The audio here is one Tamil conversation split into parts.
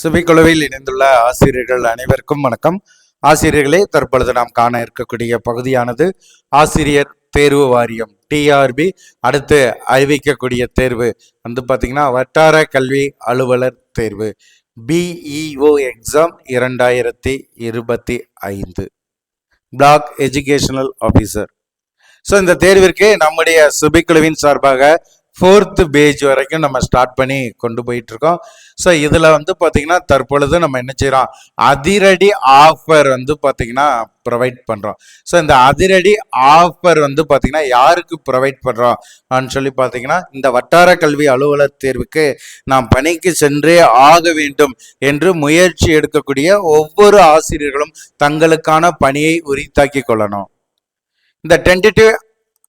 சுபிக்குழுவில் இணைந்துள்ள ஆசிரியர்கள் அனைவருக்கும் வணக்கம். ஆசிரியர்களே தற்பொழுது நாம் காண இருக்கக்கூடிய பகுதியானது ஆசிரியர் தேர்வு வாரியம் டிஆர்பி அடுத்து அறிவிக்கக்கூடிய தேர்வு வந்து பார்த்தீங்கன்னா வட்டார கல்வி அலுவலர் தேர்வு பிஇஓ எக்ஸாம் இரண்டாயிரத்தி இருபத்தி ஐந்து. பிளாக் எஜுகேஷனல் ஆஃபீஸர் ஸோ இந்த தேர்விற்கு நம்முடைய சுபிக்குழுவின் சார்பாக ஃபோர்த்து பேஜ் வரைக்கும் நம்ம ஸ்டார்ட் பண்ணி கொண்டு போயிட்டு இருக்கோம் ஸோ இதில் வந்து பார்த்தீங்கன்னா தற்பொழுது நம்ம என்ன செய்கிறோம் அதிரடி ஆஃபர் வந்து பார்த்தீங்கன்னா ப்ரொவைட் பண்ணுறோம் ஸோ இந்த அதிரடி ஆஃபர் வந்து பார்த்தீங்கன்னா யாருக்கு ப்ரொவைட் பண்ணுறோம் அப்படின்னு சொல்லி பார்த்தீங்கன்னா இந்த வட்டார கல்வி அலுவலர் தேர்வுக்கு நாம் பணிக்கு சென்றே ஆக வேண்டும் என்று முயற்சி எடுக்கக்கூடிய ஒவ்வொரு ஆசிரியர்களும் தங்களுக்கான பணியை உரித்தாக்கி கொள்ளணும். இந்த டென்டேட்டிவ்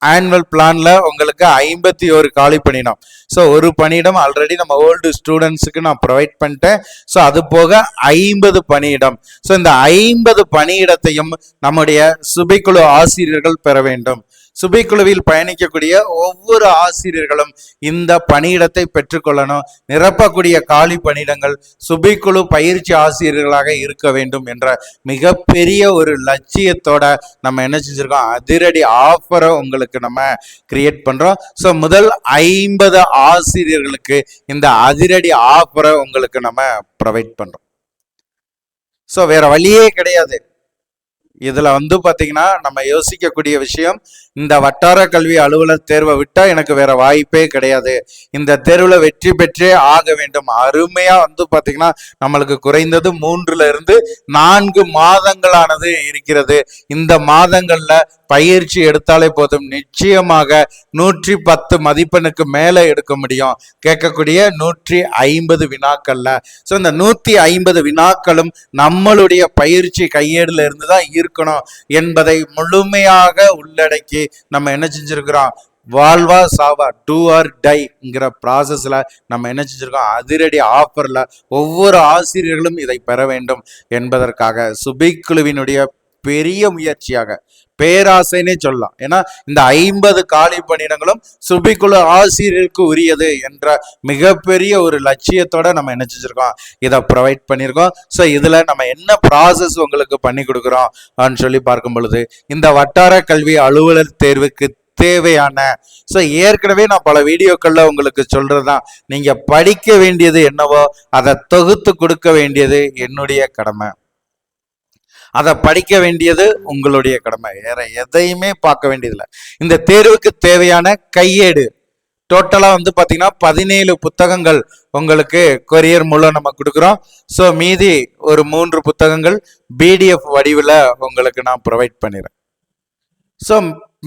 ஆனுவல் பிளான்ல உங்களுக்கு ஐம்பத்தி ஒரு காலி பணியிடம் ஸோ ஒரு பணியிடம் ஆல்ரெடி நம்ம ஓல்டு ஸ்டூடெண்ட்ஸுக்கு நான் ப்ரொவைட் பண்ணிட்டேன். ஸோ அது போக ஐம்பது பணியிடம். ஸோ இந்த ஐம்பது பணியிடத்தையும் நம்முடைய சுபைக்குழு ஆசிரியர்கள் பெற வேண்டும். சுபைக்குழுவில் பயணிக்கக்கூடிய ஒவ்வொரு ஆசிரியர்களும் இந்த பணியிடத்தை பெற்றுக்கொள்ளணும். நிரப்பக்கூடிய காலி பணியிடங்கள் சுபைக்குழு பயிற்சி ஆசிரியர்களாக இருக்க வேண்டும் என்ற மிகப்பெரிய ஒரு லட்சியத்தோட நம்ம என்ன செஞ்சிருக்கோம்? அதிரடி ஆஃபரை உங்களுக்கு நம்ம கிரியேட் பண்றோம். ஸோ முதல் ஐம்பது ஆசிரியர்களுக்கு இந்த அதிரடி ஆஃபரை உங்களுக்கு நம்ம ப்ரொவைட் பண்றோம். ஸோ வேற வழியே கிடையாது. இதில் வந்து பார்த்தீங்கன்னா நம்ம யோசிக்கக்கூடிய விஷயம் இந்த வட்டார கல்வி அலுவலர் தேர்வை விட்டால் எனக்கு வேற வாய்ப்பே கிடையாது. இந்த தேர்வில் வெற்றி பெற்றே ஆக வேண்டும். அருமையாக வந்து பார்த்தீங்கன்னா நம்மளுக்கு குறைந்தது மூன்றுல இருந்து நான்கு மாதங்களானது இருக்கிறது. இந்த மாதங்களில் பயிற்சி எடுத்தாலே போதும். நிச்சயமாக நூற்றி பத்து மதிப்பெண்ணுக்கு மேலே எடுக்க முடியும். கேட்கக்கூடிய நூற்றி ஐம்பது வினாக்கள்ல. ஸோ இந்த நூற்றி ஐம்பது வினாக்களும் நம்மளுடைய பயிற்சி கையேடுல இருந்து தான் இருக்கணும் என்பதை முழுமையாக உள்ளடக்கி நம்ம என்ன செஞ்சிருக்கிறோம்? வாழ்வா சாவா டூ ஆர் டைங்கிற ப்ராசஸில் நம்ம என்ன செஞ்சிருக்கோம்? அதிரடி ஆஃபரில் ஒவ்வொரு ஆசிரியர்களும் இதை பெற வேண்டும் என்பதற்காக சுபிக் குழுவினுடைய பெரிய முயற்சியாக பேராசைனே சொல்லலாம். ஏன்னா இந்த ஐம்பது காலி பணியிடங்களும் சுபிக்குழு ஆசிரியருக்கு உரியது என்ற மிகப்பெரிய ஒரு லட்சியத்தோட நம்ம என்ன செஞ்சிருக்கோம் இதை ப்ரொவைட் பண்ணியிருக்கோம். ஸோ இதில் நம்ம என்ன ப்ராசஸ் உங்களுக்கு பண்ணி கொடுக்குறோம் அப்படின்னு சொல்லி பார்க்கும் பொழுது இந்த வட்டார கல்வி அலுவலர் தேர்வுக்கு தேவையான ஸோ ஏற்கனவே நான் பல வீடியோக்களில் உங்களுக்கு சொல்கிறது தான் நீங்கள் படிக்க வேண்டியது என்னவோ அதை தொகுத்து கொடுக்க வேண்டியது என்னுடைய கடமை. அதை படிக்க வேண்டியது உங்களுடைய கடமை. வேற எதையுமே பார்க்க வேண்டியதில்லை. இந்த தேர்வுக்கு தேவையான கையேடு. டோட்டலாக வந்து பார்த்தீங்கன்னா பதினேழு புத்தகங்கள் உங்களுக்கு கொரியர் மூலம் நம்ம கொடுக்குறோம். ஸோ மீதி ஒரு மூன்று புத்தகங்கள் பிடிஎஃப் வடிவில் உங்களுக்கு நான் ப்ரொவைட் பண்ணிடுறேன். ஸோ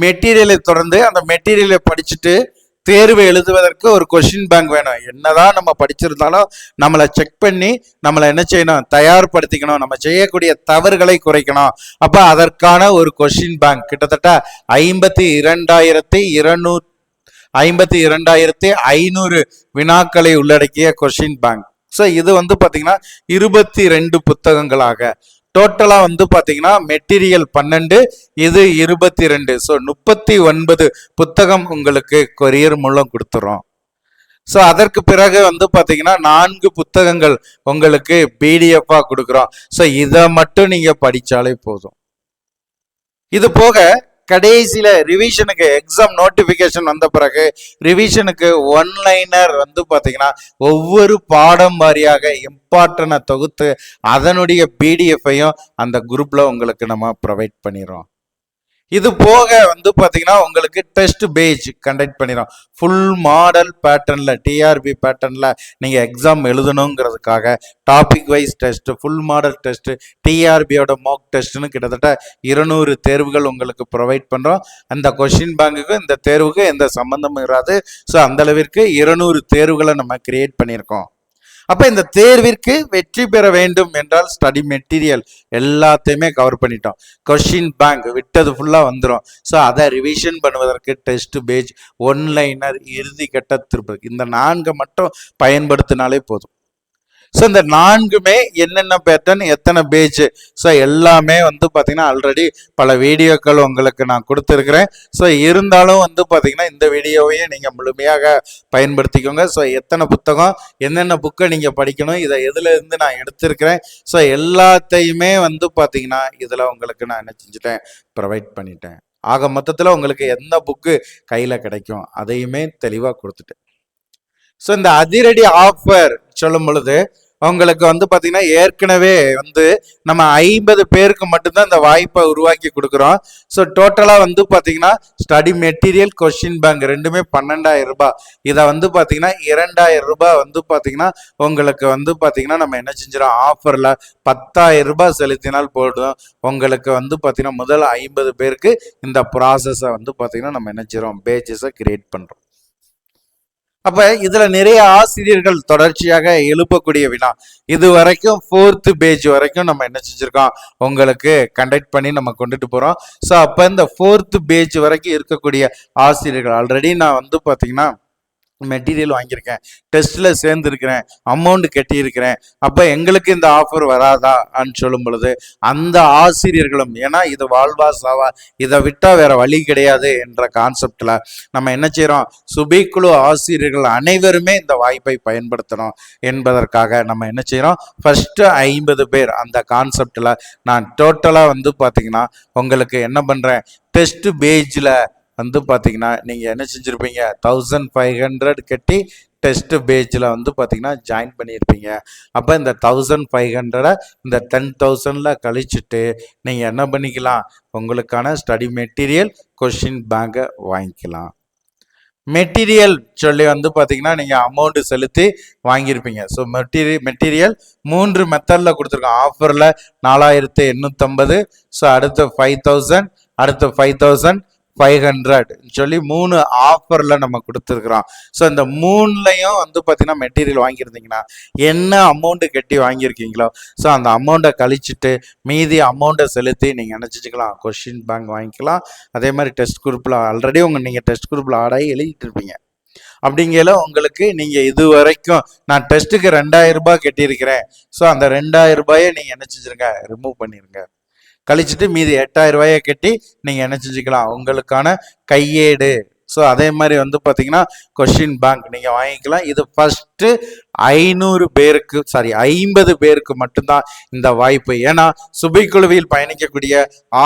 மெட்டீரியலை தொடர்ந்து அந்த மெட்டீரியலை படிச்சுட்டு தேர்வு எழுதுவதற்கு ஒரு கொஷின் பேங்க் வேணும். என்னதான் நம்ம படிச்சிருந்தாலும் நம்மளை செக் பண்ணி நம்மளை என்ன செய்யணும்? தயார்படுத்திக்கணும். நம்ம செய்யக்கூடிய தவறுகளை குறைக்கணும். அப்போ அதற்கான ஒரு கொஷின் பேங்க் கிட்டத்தட்ட ஐம்பத்தி இரண்டாயிரத்தி இருநூ ஐம்பத்தி இரண்டாயிரத்தி ஐநூறு வினாக்களை உள்ளடக்கிய கொஷின் பேங்க் ஸோ இது வந்து பார்த்தீங்கன்னா இருபத்தி ரெண்டு புத்தகங்களாக. டோட்டலாக வந்து பார்த்தீங்கன்னா மெட்டீரியல் பன்னெண்டு இது இருபத்தி ரெண்டு ஸோ முப்பத்தி ஒன்பது புத்தகம் உங்களுக்கு கொரியர் மூலம் கொடுத்துறோம். ஸோ அதற்கு பிறகு வந்து பார்த்தீங்கன்னா நான்கு புத்தகங்கள் உங்களுக்கு பிடிஎஃபாக கொடுக்குறோம். ஸோ இதை மட்டும் நீங்கள் படித்தாலே போதும். இது போக கடைசியில ரிவிஷனுக்கு எக்ஸாம் நோட்டிபிகேஷன் வந்த பிறகு ரிவிஷனுக்கு ஒன்லைனர் வந்து பார்த்தீங்கன்னா ஒவ்வொரு பாடம் வாரியாக இம்பார்ட்டனை தொகுத்து அதனுடைய பிடிஎஃப்பையும் அந்த குரூப்ல உங்களுக்கு நம்ம ப்ரொவைட் பண்ணிடுறோம். இது போக வந்து பார்த்தீங்கன்னா உங்களுக்கு டெஸ்ட் பேஜ் கண்டக்ட் பண்ணிடும் ஃபுல் மாடல் பேட்டர்னில் டிஆர்பி பேட்டர்னில் நீங்கள் exam எழுதணுங்கிறதுக்காக topic wise test full model test டிஆர்பியோட mock டெஸ்ட்னு கிட்டத்தட்ட இருநூறு தேர்வுகள் உங்களுக்கு ப்ரொவைட் பண்ணுறோம் அந்த கொஷின் பேங்குக்கு இந்த தேர்வுக்கு எந்த சம்மந்தமும் இராது. ஸோ அந்தளவிற்கு இருநூறு தேர்வுகளை நம்ம கிரியேட் பண்ணியிருக்கோம். அப்போ இந்த தேர்விற்கு வெற்றி பெற வேண்டும் என்றால் ஸ்டடி மெட்டீரியல் எல்லாத்தையுமே கவர் பண்ணிட்டோம். கொஷின் பேங்க் விட்டது ஃபுல்லாக வந்துடும் ஸோ அதை ரிவிஷன் பண்ணுவதற்கு டெஸ்ட் பேஜ் ஒன்லைனர் இறுதி கட்ட திருப்பதி இந்த நான்கை மட்டும் பயன்படுத்தினாலே போதும். ஸோ இந்த நான்குமே என்னென்ன பேட்டர்ன் எத்தனை பேஜ் ஸோ எல்லாமே வந்து பார்த்தீங்கன்னா ஆல்ரெடி பல வீடியோக்கள் உங்களுக்கு நான் கொடுத்துருக்குறேன். ஸோ இருந்தாலும் வந்து பார்த்தீங்கன்னா இந்த வீடியோவையும் நீங்கள் முழுமையாக பயன்படுத்திக்கோங்க. ஸோ எத்தனை புத்தகம் என்னென்ன புக்கை நீங்கள் படிக்கணும் இதை எதுலேருந்து நான் எடுத்திருக்கிறேன்? ஸோ எல்லாத்தையுமே வந்து பார்த்தீங்கன்னா இதில் உங்களுக்கு நான் என்ன செஞ்சுட்டேன் ப்ரொவைட் பண்ணிட்டேன். ஆக மொத்தத்தில் உங்களுக்கு எந்த புக்கு கையில் கிடைக்கும் அதையுமே தெளிவாக கொடுத்துட்டேன். ஸோ இந்த அதிரடி ஆஃபர் சொல்லும் பொழுது உங்களுக்கு வந்து பார்த்தீங்கன்னா ஏற்கனவே வந்து நம்ம ஐம்பது பேருக்கு மட்டும்தான் இந்த வாய்ப்பை உருவாக்கி கொடுக்குறோம். ஸோ டோட்டலாக வந்து பார்த்தீங்கன்னா ஸ்டடி மெட்டீரியல் கொஷின் பேங்க் ரெண்டுமே பன்னெண்டாயிரம் ரூபாய். இதை வந்து பார்த்தீங்கன்னா இரண்டாயிரம் ரூபாய் வந்து பார்த்தீங்கன்னா உங்களுக்கு வந்து பார்த்தீங்கன்னா நம்ம என்ன செஞ்சிடும் ஆஃபரில் பத்தாயிரம் ரூபாய் செலுத்தினால் போதும். உங்களுக்கு வந்து பார்த்தீங்கன்னா முதல் ஐம்பது பேருக்கு இந்த ப்ராசஸை வந்து பார்த்தீங்கன்னா நம்ம என்ன செய்கிறோம் பேஜஸை கிரியேட் பண்ணுறோம் அப்ப இதுல நிறைய ஆசிரியர்கள் தொடர்ச்சியாக எழுப்பக்கூடிய வினா. இது வரைக்கும் ஃபோர்த்து பேஜ் வரைக்கும் நம்ம என்ன செஞ்சிருக்கோம்? உங்களுக்கு கண்டக்ட் பண்ணி நம்ம கொண்டுட்டு போறோம். ஸோ அப்ப இந்த ஃபோர்த்து பேஜ் வரைக்கும் இருக்கக்கூடிய ஆசிரியர்கள் ஆல்ரெடி நான் வந்து பாத்தீங்கன்னா மெட்டீரியல் வாங்கியிருக்கேன். டெஸ்ட்டில் சேர்ந்துருக்கிறேன். அமௌண்ட் கட்டியிருக்கிறேன். அப்போ எங்களுக்கு இந்த ஆஃபர் வராதா? அப்படின்னு சொல்லும் பொழுது அந்த ஆசிரியர்களும் ஏன்னா இது வாழ்வா சாவா இதை விட்டால் வேற வழி கிடையாது என்ற கான்செப்டில் நம்ம என்ன செய்கிறோம் சுபிக்குழு ஆசிரியர்கள் அனைவருமே இந்த வாய்ப்பை பயன்படுத்தணும் என்பதற்காக நம்ம என்ன செய்கிறோம் ஃபஸ்ட்டு ஐம்பது பேர் அந்த கான்செப்டில் நான் டோட்டலாக வந்து பார்த்தீங்கன்னா உங்களுக்கு என்ன பண்ணுறேன் டெஸ்ட் பேஜில் வந்து பார்த்தீங்கன்னா நீங்கள் என்ன செஞ்சுருப்பீங்க? தௌசண்ட் ஃபைவ் ஹண்ட்ரட் கட்டி டெஸ்ட்டு பேஜில் வந்து பார்த்தீங்கன்னா ஜாயின் பண்ணியிருப்பீங்க அப்போ இந்த தௌசண்ட் ஃபைவ் ஹண்ட்ரடை இந்த டென் தௌசண்டில் கழிச்சுட்டு நீங்கள் என்ன பண்ணிக்கலாம்? உங்களுக்கான ஸ்டடி மெட்டீரியல் கொஷின் பேங்கை வாங்கிக்கலாம். மெட்டீரியல் சொல்லி வந்து பார்த்தீங்கன்னா நீங்கள் அமௌண்ட்டு செலுத்தி வாங்கியிருப்பீங்க ஸோ மெட்டீரியல் மெட்டீரியல் மூன்று மெத்தடில் கொடுத்துருக்கோம். ஆஃபரில் நாலாயிரத்து எண்ணூற்றம்பது ஸோ அடுத்து ஃபைவ் தௌசண்ட் அடுத்து ஃபைவ் தௌசண்ட் ஃபைவ் ஹண்ட்ரட் சொல்லி மூணு ஆஃபரில் நம்ம கொடுத்துருக்குறோம். ஸோ இந்த மூணுலையும் வந்து பார்த்தீங்கன்னா மெட்டீரியல் வாங்கியிருந்தீங்கன்னா என்ன அமௌண்ட்டு கட்டி வாங்கியிருக்கீங்களோ ஸோ அந்த அமௌண்ட்டை கழிச்சிட்டு மீதி அமௌண்ட்டை செலுத்தி நீங்கள் நினச்சிச்சுக்கலாம் கொஷின் பேங்க் வாங்கிக்கலாம். அதே மாதிரி டெஸ்ட் குரூப்பில் ஆல்ரெடி உங்கள் நீங்கள் டெஸ்ட் குரூப்பில் ஆடாகி எழுதிட்டு இருப்பீங்க. அப்படிங்கிற உங்களுக்கு நீங்கள் இது வரைக்கும் நான் டெஸ்ட்டுக்கு ரெண்டாயிரம் ரூபாய் கட்டியிருக்கிறேன். ஸோ அந்த ரெண்டாயிரம் ரூபாயை நீங்கள் என்ன ரிமூவ் பண்ணிடுங்க கழிச்சிட்டு மீதி எட்டாயிரம் ரூபாயை கட்டி நீங்கள் என்ன செஞ்சுக்கலாம்? உங்களுக்கான கையேடு. ஸோ அதே மாதிரி வந்து பார்த்தீங்கன்னா கொஷின் பேங்க் நீங்கள் வாங்கிக்கலாம். இது ஃபஸ்ட்டு ஐநூறு பேருக்கு சாரி ஐம்பது பேருக்கு மட்டும்தான் இந்த வாய்ப்பு. ஏன்னா சுபைக்குழுவில் பயணிக்கக்கூடிய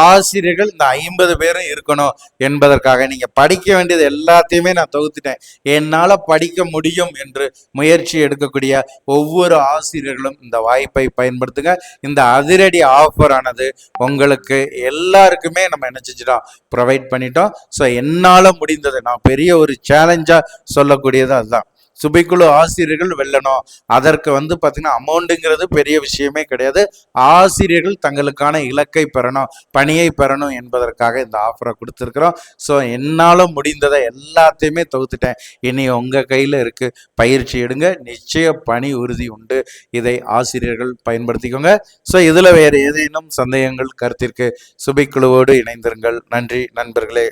ஆசிரியர்கள் இந்த ஐம்பது பேரும் இருக்கணும் என்பதற்காக நீங்கள் படிக்க வேண்டியது எல்லாத்தையுமே நான் தொகுத்துட்டேன். என்னால் படிக்க முடியும் என்று முயற்சி எடுக்கக்கூடிய ஒவ்வொரு ஆசிரியர்களும் இந்த வாய்ப்பை பயன்படுத்துங்க. இந்த அதிரடி ஆஃபர் ஆனது உங்களுக்கு எல்லாருக்குமே நம்ம என்ன செஞ்சிட்டோம் ப்ரொவைட் பண்ணிட்டோம். ஸோ என்னால் முடிந்த இருந்தது நான் பெரிய ஒரு சேலஞ்சாக சொல்லக்கூடியது அதுதான். சுபைக்குழு ஆசிரியர்கள் வெல்லணும். அதற்கு வந்து பார்த்தீங்கன்னா அமௌண்ட்டுங்கிறது பெரிய விஷயமே கிடையாது. ஆசிரியர்கள் தங்களுக்கான இலக்கை பெறணும் பணியை பெறணும் என்பதற்காக இந்த ஆஃபரை கொடுத்துருக்குறோம். ஸோ என்னால் முடிந்ததை எல்லாத்தையுமே தொகுத்துட்டேன். இனி உங்கள் கையில் இருக்குது பயிற்சி எடுங்க. நிச்சய பணி உறுதி உண்டு. இதை ஆசிரியர்கள் பயன்படுத்திக்கோங்க. ஸோ இதில் வேறு ஏதேனும் சந்தேகங்கள் கருத்திற்கு சுபைக்குழுவோடு இணைந்திருங்கள். நன்றி நண்பர்களே.